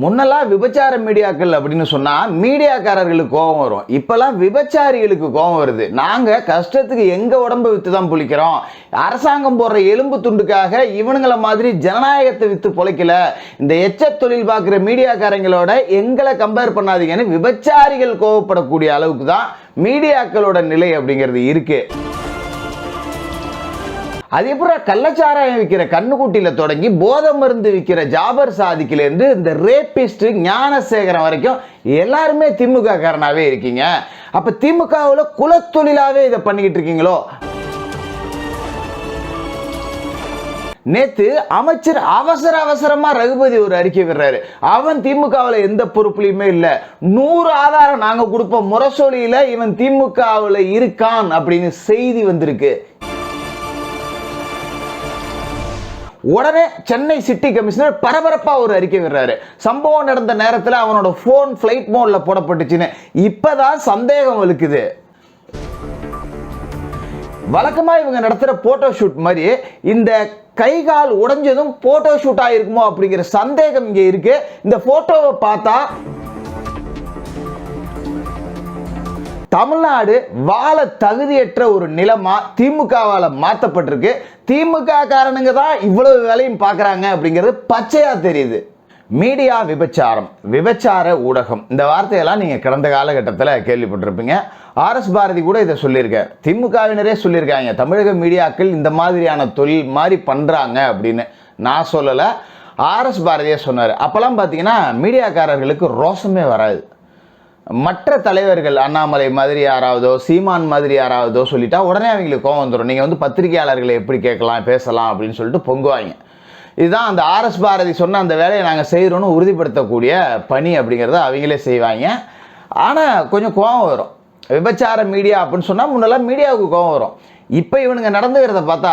முன்னெல்லாம் விபச்சார மீடியாக்கள் அப்படின்னு சொன்னால் மீடியாக்காரர்களுக்கு கோபம் வரும். இப்போல்லாம் விபச்சாரிகளுக்கு கோபம் வருது. நாங்கள் கஷ்டத்துக்கு எங்கள் உடம்ப விற்று தான் புளிக்கிறோம். அரசாங்கம் போடுற எலும்பு துண்டுக்காக இவனுங்களை மாதிரி ஜனநாயகத்தை விற்று பொழைக்கல. இந்த எச்ச தொழில் பார்க்குற மீடியாக்காரங்களோட எங்களை கம்பேர் பண்ணாதீங்கன்னு விபச்சாரிகள் கோவப்படக்கூடிய அளவுக்கு தான் மீடியாக்களோட நிலை அப்படிங்கிறது இருக்குது அது எப்படி கள்ளச்சாராயம் விற்கிற கண்ணுக்குட்டியில் தொடங்கி போதை மருந்து விற்கிற ஜாபர் சாதிக்கிலேருந்து இந்த ரேபிஸ்ட் ஞானசேகரன் வரைக்கும் எல்லாருமே திமுக காரனாவே இருக்கீங்க. அப்போ திமுகவில் குலத்தொழிலாவே இதை பண்ணிக்கிட்டு இருக்கீங்களோ? நேத்து அமைச்சர் அவசர அவசரமா ரகுபதி ஒரு அறிக்கை விடுறாரு. அவன் திமுகவில் எந்த பொறுப்புலையுமே இல்லை. நூறு ஆதாரம் நாங்க கொடுப்போம். முரசொலியில இவன் திமுகவில் இருக்கான் அப்படின்னு செய்தி வந்திருக்கு. உடனே சென்னை சிட்டி கமிஷனர் பரபரப்பாக ஒரு அறிக்கை விடுறாரு. சம்பவம் நடந்த நேரத்தில் அவனோட ஃபோன் ஃப்ளைட் மோடில் போடப்பட்டுச்சுன்னு. இப்போதான் சந்தேகம் வலுக்குது. வழக்கமாக இவங்க நடத்துகிற போட்டோ ஷூட் மாதிரி இந்த கை கால் உடைஞ்சதும் போட்டோ ஷூட் ஆகிருக்குமோ அப்படிங்கிற சந்தேகம் இங்கே இருக்குது இந்த ஃபோட்டோவை பார்த்தா தமிழ்நாடு வாழ தகுதியற்ற ஒரு நிலமா திமுகவால் மாற்றப்பட்டிருக்கு திமுக காரணங்க தான் இவ்வளவு வேலையும் பார்க்குறாங்க அப்படிங்கிறது பச்சையாக தெரியுது. மீடியா விபச்சாரம் விபச்சார ஊடகம். இந்த வார்த்தையெல்லாம் நீங்கள் கடந்த காலகட்டத்தில் கேள்விப்பட்டிருப்பீங்க. ஆர்எஸ் பாரதி கூட இதை சொல்லியிருக்கார். திமுகவினரே சொல்லியிருக்காங்க தமிழக மீடியாக்கள் இந்த மாதிரியான தொழில் மாதிரி பண்ணுறாங்க அப்படின்னு. நான் சொல்லலை. ஆர்எஸ் பாரதியே சொன்னார். அப்போல்லாம் பார்த்தீங்கன்னா மீடியாக்காரர்களுக்கு ரோசமே வராது. மற்ற தலைவர்கள் அண்ணாமலை மாதிரி யாராவதோ சீமான் மாதிரி யாராவதோ சொல்லிட்டா உடனே அவங்களுக்கு கோவம் வந்துடும் நீங்கள் வந்து பத்திரிகையாளர்களை எப்படி கேட்கலாம் பேசலாம் அப்படின்னு சொல்லிட்டு பொங்குவாங்க. இதுதான் அந்த ஆர்எஸ் பாரதி சொன்ன அந்த வேலையை நாங்கள் செய்கிறோன்னு உறுதிப்படுத்தக்கூடிய பணி அப்படிங்கிறத அவங்களே செய்வாங்க. ஆனால் கொஞ்சம் கோவம் வரும். விபச்சார மீடியா அப்படின்னு சொன்னால் முன்னெல்லாம் மீடியாவுக்கு கோவம் வரும். இப்போ இவனுங்க நடந்துக்கிறத பார்த்தா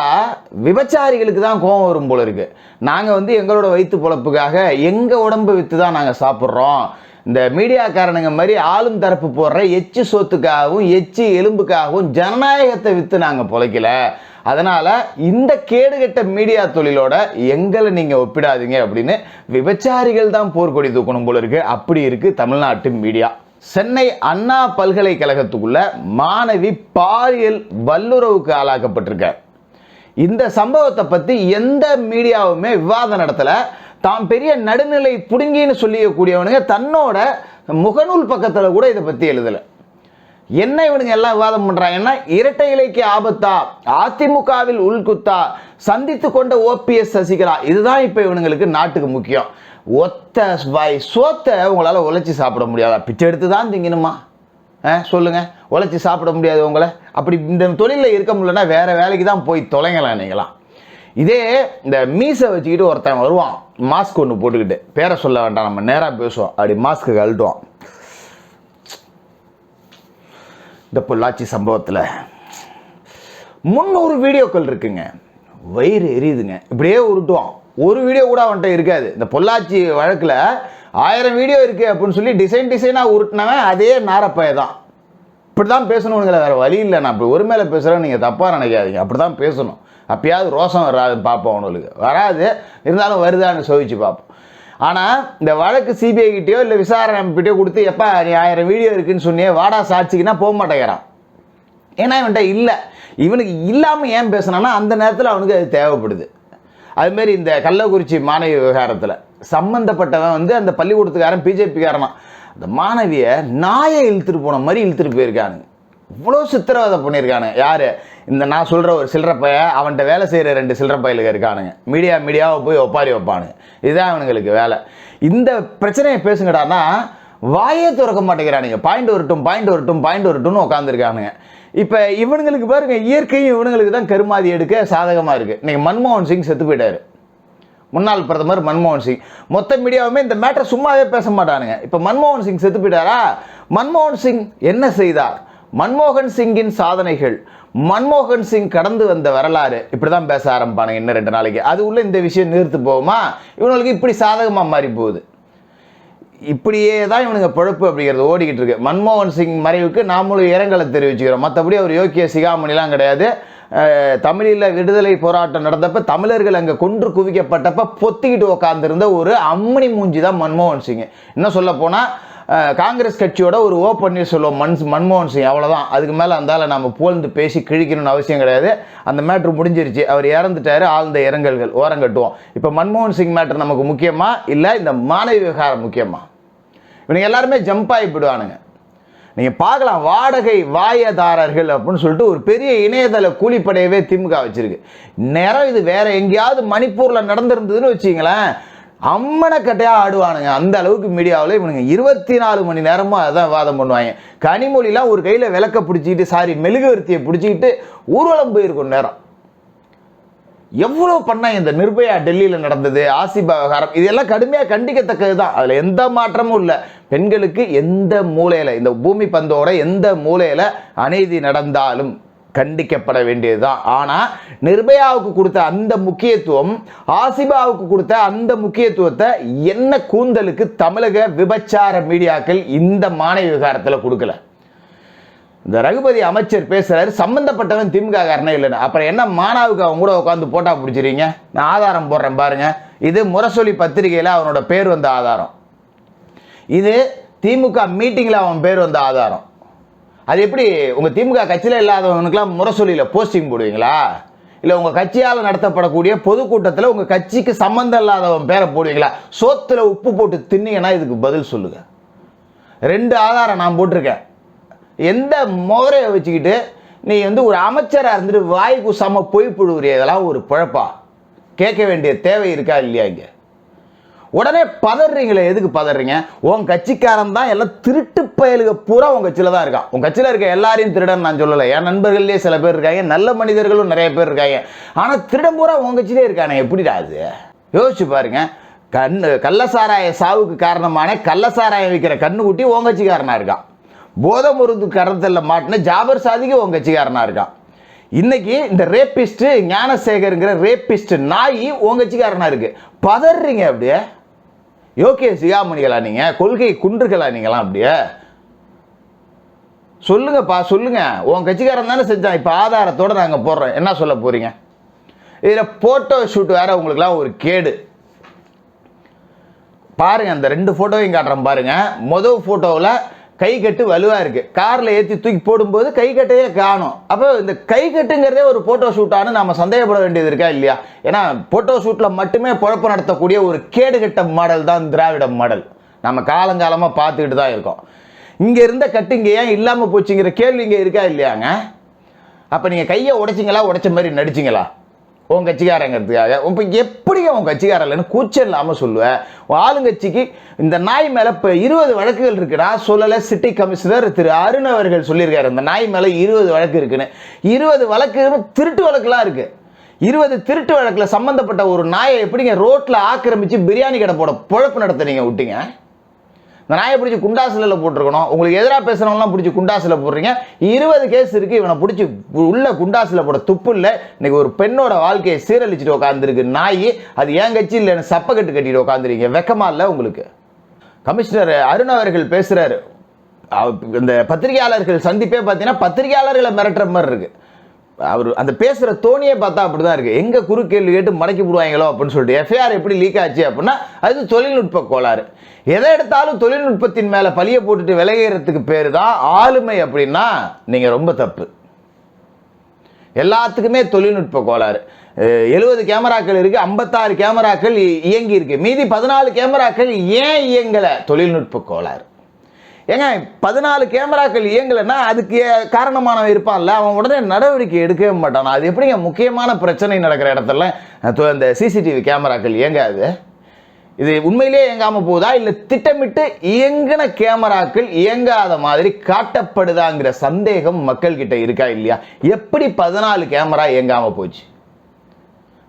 விபச்சாரிகளுக்கு தான் கோவம் வரும் போல இருக்குது நாங்கள் வந்து எங்களோட வயிற்று பொழப்புக்காக எங்கள் உடம்பு விற்று தான் நாங்கள் சாப்பிட்றோம். இந்த மீடியாக்காரனுங்க மாதிரி ஆளும் தரப்பு போடுற எச்சு சொத்துக்காகவும் எச்சு எலும்புக்காகவும் ஜனநாயகத்தை விற்று நாங்கள் பொழைக்கல. அதனால் இந்த கேடுகட்ட மீடியா தொழிலோட எங்களை நீங்கள் ஒப்பிடாதீங்க அப்படின்னு விபச்சாரிகள் தான் போர்க்கொடி தூக்கணும் போல இருக்கு. அப்படி இருக்குது தமிழ்நாட்டு மீடியா. சென்னை அண்ணா பல்கலைக்கழகத்துக்குள்ள மாணவி பாலியல் வல்லுறவுக்கு ஆளாக்கப்பட்டிருக்கார் இந்த சம்பவத்தை பற்றி எந்த மீடியாவுமே விவாதம் நடத்தலை. தாம் பெரிய நடுநிலை புடுங்கின்னு சொல்லியக்கூடியவனுங்க தன்னோட முகநூல் பக்கத்தில் கூட இதை பற்றி எழுதலை. என்ன இவனுங்க எல்லாம் விவாதம் பண்ணுறாங்கன்னா இரட்டை இலைக்கு ஆபத்தா அதிமுகவில் உள்குத்தா சந்தித்து கொண்ட ஓபிஎஸ் சசிகலா இதுதான் இப்போ இவனுங்களுக்கு நாட்டுக்கு முக்கியம். ஒத்த வாய் சோத்தை உங்களால் உழைச்சி சாப்பிட முடியாதா? பிச்சை எடுத்து தான் திங்கணுமா? ஆ சொல்லுங்கள் உழைச்சி சாப்பிட முடியாது உங்களை. அப்படி இந்த தொழிலில் இருக்க முடியலன்னா வேறு வேலைக்கு தான் போய் தொலைங்கலாம் நீங்களாம் இதே இந்த மீசை வச்சுக்கிட்டு ஒருத்தன் வருவான். மாஸ்க் ஒன்று போட்டுக்கிட்டு. பேரை சொல்ல வேண்டாம் நம்ம நேராக பேசுவோம். அப்படி மாஸ்க்கு கழட்டுவான் இந்த பொள்ளாச்சி சம்பவத்தில் முந்நூறு வீடியோக்கள் இருக்குங்க. வயிறு எரியுதுங்க. இப்படியே உருட்டுவான். ஒரு வீடியோ கூட அவன்கிட்ட இருக்காது. இந்த பொள்ளாச்சி வழக்கில் ஆயிரம் வீடியோ இருக்குது அப்படின்னு சொல்லி டிசைன் டிசைனாக உருட்டினவன் அதே நாரப்பைய தான். இப்படி தான் பேசணுங்களே வேறு வழி இல்லை. நான் இப்படி ஒரு மேலே பேசுகிறேன் நீங்கள் தப்பாக நினைக்காதீங்க. அப்படி தான் பேசணும். அப்பயாவது ரோசம் வராதுன்னு பார்ப்போம் அவனுக்கு வராது இருந்தாலும் வருதான்னு சோதிச்சு பார்ப்போம் ஆனால் இந்த வழக்கு சிபிஐ கிட்டயோ இல்லை விசாரணை அமைப்பிட்டயோ கொடுத்து எப்போ நீ ஆயிரம் வீடியோ இருக்குன்னு சொன்னியே வாடா சாட்சிக்குன்னா போக மாட்டேங்கிறான். ஏன்னா இவன்கிட்ட இல்லை. இவனுக்கு இல்லாமல் ஏன் பேசுனான்னா அந்த நேரத்தில் அவனுக்கு அது தேவைப்படுது. அதுமாரி இந்த கள்ளக்குறிச்சி மாணவி விவகாரத்தில் சம்மந்தப்பட்டவன் வந்து அந்த பள்ளிக்கூடத்துக்காரன் பிஜேபிக்காரனா அந்த மாணவியை நாயை இழுத்துட்டு போன மாதிரி இழுத்துட்டு போயிருக்கானுங்க. இவ்வளோ சித்திரவதை பண்ணியிருக்கானு யார்? இந்த நான் சொல்கிற ஒரு சில்லற பைய அவன்கிட்ட வேலை செய்கிற ரெண்டு சில்லற பயலுங்க இருக்கானுங்க. மீடியா மீடியாவை போய் ஒப்பாரி வைப்பானுங்க. இதுதான் அவனுங்களுக்கு வேலை. இந்த பிரச்சனையை பேசுங்கடான்னா வாயே திறக்க மாட்டேங்கிறானுங்க. பாயிண்ட் வரட்டும் பாயிண்ட் வரட்டும் பாயிண்ட் வரட்டும்னு உட்காந்துருக்கானுங்க இப்போ இவனுங்களுக்கு பாருங்க இயற்கையும் இவனுங்களுக்கு தான் கருமாதி எடுக்க சாதகமாக இருக்குது இன்னைக்கு மன்மோகன் சிங் செத்து போயிட்டாரு. முன்னாள் பிரதமர் மன்மோகன் சிங். மொத்த மீடியாவுமே இந்த மேட்டர் சும்மாவே பேச மாட்டானுங்க. இப்போ மன்மோகன் சிங் செத்து போயிட்டாரா? மன்மோகன் சிங் என்ன செய்தார்? மன்மோகன் சிங்கின் சாதனைகள். மன்மோகன் சிங் கடந்து வந்த வரலாறு இப்படி தான் பேச ஆரம்பிப்பானுங்க இன்னும் ரெண்டு நாளைக்கு. அது உள்ள இந்த விஷயம் நிறுத்து போகுமா? இவங்களுக்கு இப்படி சாதகமாக மாறி போகுது. இப்படியே தான் இவனுங்க பொழப்பு அப்படிங்கிறது ஓடிக்கிட்டு இருக்கு. மன்மோகன் சிங் மறைவுக்கு நாமளும் இரங்கலை தெரிவிச்சுக்கிறோம். மற்றபடி அவர் யோக்கிய சிகாமணிலாம் கிடையாது. தமிழில் விடுதலை போராட்டம் நடந்தப்ப தமிழர்கள் அங்கே கொன்று குவிக்கப்பட்டப்ப பொத்திக்கிட்டு உக்காந்துருந்த ஒரு அம்மணி மூஞ்சி தான் மன்மோகன் சிங். இன்னும் சொல்ல போனால் காங்கிரஸ் கட்சியோட ஒரு ஓ பன்னீர்செல்வம் மன்ஸ் மன்மோகன் சிங். அவ்வளோதான் அதுக்கு மேலே அந்தால நம்ம புகழ்ந்து பேசி கிழிக்கணும்னு அவசியம் கிடையாது. அந்த மேட்ரு முடிஞ்சிருச்சு. அவர் இறந்துட்டாரு. ஆழ்ந்த இரங்கல்கள். ஓரங்கட்டுவோம் இப்போ மன்மோகன் சிங் மேட்ரு நமக்கு முக்கியமா? இல்லை இந்த மாணவி விவகாரம் முக்கியமா? இவனுங்க எல்லாருமே ஜம்ப் ஆகி போயிடுவானுங்க. நீங்கள் பார்க்கலாம். வாடகை வாயதாரர்கள் அப்படின்னு சொல்லிட்டு ஒரு பெரிய இணையதள கூலிப்படையவே திமுக வச்சிருக்கு. நேரம் இது வேற எங்கேயாவது மணிப்பூரில் நடந்திருந்ததுன்னு வச்சிங்களேன் அம்மனக்கட்டையா ஆடுவானுங்க. அந்த அளவுக்கு மீடியாவில் இவனுங்க இருபத்தி நாலு மணி நேரமும் அதான் வாதம் பண்ணுவாங்க. கனிமொழிலாம் ஒரு கையில் விளக்க பிடிச்சிக்கிட்டு சாரி மெழுகுவர்த்தியை பிடிச்சிக்கிட்டு ஊர்வலம் போயிருக்கும் நேரம். எவ்வளோ பண்ணாங்க இந்த நிர்பயா டெல்லியில் நடந்தது ஆசிபா விவகாரம்? இதெல்லாம் கடுமையாக கண்டிக்கத்தக்கது தான் அதில் எந்த மாற்றமும் இல்லை. பெண்களுக்கு எந்த மூலையில் இந்த பூமி பந்தோட எந்த மூலையில் அநீதி நடந்தாலும் கண்டிக்கப்பட வேண்டியதுதான். ஆனால் நிர்பயாவுக்கு கொடுத்த அந்த முக்கியத்துவம் ஆசிபாவுக்கு கொடுத்த அந்த முக்கியத்துவத்தை என்ன கூந்தலுக்கு தமிழக விபச்சார மீடியாக்கள் இந்த மாணவி விவகாரத்தில் கொடுக்கல? இந்த ரகுபதி அமைச்சர் பேசுறாரு சம்பந்தப்பட்டவன் திமுக காரணம் இல்லைன்னு. அப்புறம் என்ன மாணவுக்கு அவங்க கூட உட்காந்து போட்டா பிடிச்சிருங்க நான் ஆதாரம் போடுறேன் பாருங்க. இது முரசொலி பத்திரிகையில் அவனோட பேர் வந்த ஆதாரம். இது திமுக மீட்டிங்கில் அவன் பேர் வந்த ஆதாரம். அது எப்படி உங்கள் திமுக கட்சியில் இல்லாதவனுக்கெல்லாம் முரசொலியில் போஸ்டிங் போடுவீங்களா? இல்லை உங்கள் கட்சியால் நடத்தப்படக்கூடிய பொதுக்கூட்டத்தில் உங்கள் கட்சிக்கு சம்மந்தம் இல்லாதவன் பேரை போடுவீங்களா? சோத்தில் உப்பு போட்டு தின்னீங்கன்னா இதுக்கு பதில் சொல்லுங்கள் ரெண்டு ஆதாரம் நான் போட்டிருக்கேன். எந்த முகரையை வச்சுக்கிட்டு நீ வந்து ஒரு அமைச்சராக இருந்துட்டு வாய் குசாம பொய் புழுவுறிய? இதெல்லாம் ஒரு பழப்பா கேட்க வேண்டிய தேவை இருக்கா இல்லையா இங்கே? உடனே பதறீங்களே எதுக்கு பதறீங்க? உன் கட்சிக்காரன் தான் எல்லாம் திருட்டு பயலுக பூரா உன் கட்சியில் தான் இருக்கான். உன் கட்சியில் இருக்க எல்லாரையும் திருடன் நான் சொல்லலை. என் நண்பர்கள்லேயே சில பேர் இருக்காங்க நல்ல மனிதர்களும் நிறைய பேர் இருக்காங்க. ஆனால் திருடன் பூரா உன் கட்சியிலே இருக்கானே எப்படிடா அது? யோசிச்சு பாருங்க. கண் கள்ளசாராய சாவுக்கு காரணமான கள்ளசாராயம் விற்கிற கண்ணுக்குட்டி உன் கட்சிக்காரனாக இருக்கான். போதை மருந்து கரத்தில் மாட்டின ஜாபர் சாதிக்கு உன் கட்சிக்காரனாக இருக்கான். இன்னைக்கு இந்த ரேபிஸ்ட் ஞானசேகருங்கிற ரேபிஸ்ட் நாய் உன் கட்சிக்காரனா இருக்கு. பதறீங்க அப்படியே. யோகே சிகாமணிகளா நீங்க? கொள்கை குன்றுகளா நீங்களாம் அப்படியே? சொல்லுங்கப்பா சொல்லுங்க. உன் கட்சிக்காரன் தானே செஞ்சான். இப்போ ஆதாரத்தோட நாங்கள் போடுறோம் என்ன சொல்ல போறீங்க? இதில் ஃபோட்டோ ஷூட் வேற உங்களுக்குலாம் ஒரு கேடு. பாருங்க அந்த ரெண்டு ஃபோட்டோவையும் காட்டுறேன் பாருங்க. மொதல் ஃபோட்டோவில் கை கட்டு வலுவாக இருக்கு. காரில் ஏற்றி தூக்கி போடும்போது கை கட்டையே காணும். அப்போ இந்த கை கட்டுங்கிறதே ஒரு ஃபோட்டோ ஷூட்டானு நம்ம சந்தேகப்பட வேண்டியது இருக்கா இல்லையா? ஏன்னா ஃபோட்டோ ஷூட்டில் மட்டுமே குழப்பம் நடத்தக்கூடிய ஒரு கேடுகட்ட மாடல் தான் திராவிட மாடல் நம்ம காலங்காலமாக பார்த்துக்கிட்டு தான் இருக்கோம். இங்கே இருந்த கட்டு இங்கே ஏன் இல்லாமல் போச்சுங்கிற கேள்வி இங்கே இருக்கா இல்லையாங்க? அப்போ நீங்கள் கையை உடைச்சிங்களா உடைச்ச மாதிரி நடிச்சிங்களா? உன் கட்சிக்காரங்கிறதுக்காக. இப்போ எப்படி உன் கட்சிக்காரன் இல்லைன்னு கூச்சம் இல்லாமல் சொல்லுவேன் உன் ஆளுங்கட்சிக்கு இந்த நாய் மேலே இப்போ இருபது வழக்குகள் இருக்குடா சொல்லலை சிட்டி கமிஷனர் திரு அருண் அவர்கள் சொல்லியிருக்காரு. இந்த நாய் மேலே இருபது வழக்கு இருக்குன்னு. இருபது வழக்கு திருட்டு வழக்குலாம் இருக்குது இருபது திருட்டு வழக்கில் சம்மந்தப்பட்ட ஒரு நாயை எப்படிங்க ரோட்டில் ஆக்கிரமிச்சு பிரியாணி கடை போட பொழப்பு நடத்துனீங்க விட்டீங்க? இந்த நாயை பிடிச்சி குண்டாசிலில் போட்டிருக்கணும். உங்களுக்கு எதிராக பேசுகிறவங்களாம் பிடிச்சி குண்டாசில் போடுறீங்க. இருபது கேஸ் இருக்கு இவனை பிடிச்சி உள்ள குண்டாசில் போட துப்பு இல்லை. இன்னைக்கு ஒரு பெண்ணோட வாழ்க்கையை சீரழிச்சிட்டு உட்காந்துருக்கு நாய். அது ஏன் கட்சி இல்லைன்னு சப்பக்கட்டு கட்டிட்டு உட்காந்துருக்கீங்க வெக்கமா இல்லை உங்களுக்கு. கமிஷனர் அருண் அவர்கள் பேசுறாரு. இந்த பத்திரிகையாளர்கள் சந்திப்பே பார்த்தீங்கன்னா பத்திரிகையாளர்களை மிரட்டுற மாதிரி இருக்குது அவர் அந்த பேசுகிற தோணியே பார்த்தா அப்படி தான் இருக்குது எங்கே குறுக்கேள்வி கேட்டு மடக்கி விடுவாங்களோ அப்படின்னு சொல்லிட்டு எஃப்ஐஆர் எப்படி லீக் ஆச்சு அப்படின்னா அது தொழில்நுட்ப கோளாறு. எதை எடுத்தாலும் தொழில்நுட்பத்தின் மேலே பழிய போட்டுட்டு விலகிறதுக்கு பேர் தான் ஆளுமை அப்படின்னா நீங்கள் ரொம்ப தப்பு. எல்லாத்துக்குமே தொழில்நுட்ப கோளாறு. எழுபது கேமராக்கள் இருக்குது ஐம்பத்தாறு கேமராக்கள் இயங்கி இருக்கு மீதி பதினாலு கேமராக்கள் ஏன் இயங்கலை? தொழில்நுட்ப கோளாறு. ஏங்க பதினாலு கேமராக்கள் இயங்கலைன்னா அதுக்கு ஏ- காரணமானவன் இருப்பான்ல. அவன் உடனே நடவடிக்கை எடுக்கவே மாட்டான். அது எப்படிங்க முக்கியமான பிரச்சனை நடக்கிற இடத்துல? அஹ், இந்த சிசிடிவி கேமராக்கள் இயங்காது இது உண்மையிலேயே இயங்காமல் போகுதா? இல்லை திட்டமிட்டு இயங்கின கேமராக்கள் இயங்காத மாதிரி காட்டப்படுதாங்கிற சந்தேகம் மக்கள்கிட்ட இருக்கா இல்லையா? எப்படி பதினாலு கேமரா இயங்காமல் போச்சு?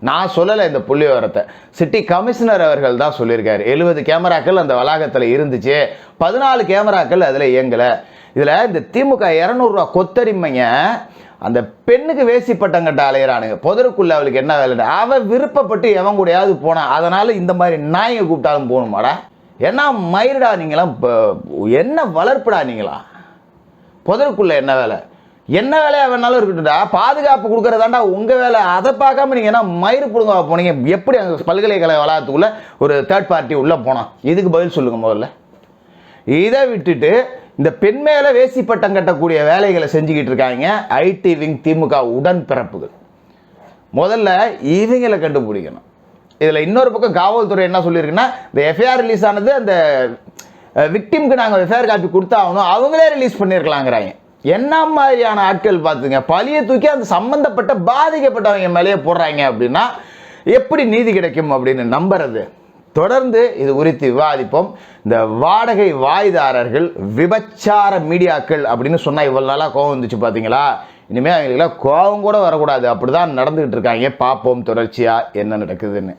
நான் சொல்லலை இந்த புள்ளி விவரத்தை சிட்டி கமிஷனர் அவர்கள் தான் சொல்லியிருக்காரு. எழுபது கேமராக்கள் அந்த வளாகத்தில் இருந்துச்சு. பதினாலு கேமராக்கள் அதில் இயங்கலை. இதில் இந்த திமுக இரநூறுவா கொத்தரிமைங்க அந்த பெண்ணுக்கு வேசி பட்டம் கட்ட அலையிறானுங்க. புதருக்குள்ள அவளுக்கு என்ன வேலை அவள் விருப்பப்பட்டு எவன் கூடயாவது போனான் அதனால் இந்த மாதிரி நாயை கூப்பிட்டாலும் போகணுமாடா? என்ன மயிருடா நீங்களாம் இப்போ என்ன வளர்ப்புடா நீங்களா புதருக்குள்ள என்ன வேலை? என்ன வேலையா வேணாலும் இருக்கட்டும்டா. பாதுகாப்பு கொடுக்கறதாண்டா உங்கள் வேலை. அதை பார்க்காம நீங்கள் என்ன மயிறு பிடுங்க போனீங்க. எப்படி அந்த பல்கலைக்கழக வளாகத்துக்குள்ளே ஒரு தேர்ட் பார்ட்டி உள்ளே போனோம் இதுக்கு பதில் சொல்லுங்கள் முதல்ல. இதை விட்டுட்டு இந்த பெண் மேலே வேசி பட்டம் கட்டக்கூடிய வேலைகளை செஞ்சுக்கிட்டு இருக்காங்க ஐடி விங் திமுக உடன்பிறப்புகள். முதல்ல இவங்களை கண்டுபிடிக்கணும். இதில் இன்னொரு பக்கம் காவல்துறை என்ன சொல்லியிருக்குன்னா இந்த எஃப்ஐஆர் ரிலீஸ் ஆனது அந்த விக்டிம்க்கு நாங்கள் எஃப்ஐஆர் காப்பி கொடுத்தாகணும். அவங்களே ரிலீஸ் பண்ணியிருக்கலாங்கிறாங்க என்ன மாதிரியான ஆட்கள் பார்த்துங்க? பழியை தூக்கி அந்த சம்மந்தப்பட்ட பாதிக்கப்பட்டவங்க மேலேயே போடுறாங்க அப்படின்னா எப்படி நீதி கிடைக்கும் அப்படின்னு நம்புறது? தொடர்ந்து இது குறித்து விவாதிப்போம். இந்த வாடகை வாய்தாரர்கள் விபச்சார மீடியாக்கள் அப்படின்னு சொன்னால் இவ்வளோ நாளாக கோவம் வந்துச்சு பார்த்தீங்களா இனிமேல் அவங்களுக்குலாம் கோவம் கூட வரக்கூடாது. அப்படிதான் நடந்துக்கிட்டு இருக்காங்க. பார்ப்போம் தொடர்ச்சியாக என்ன நடக்குதுன்னு.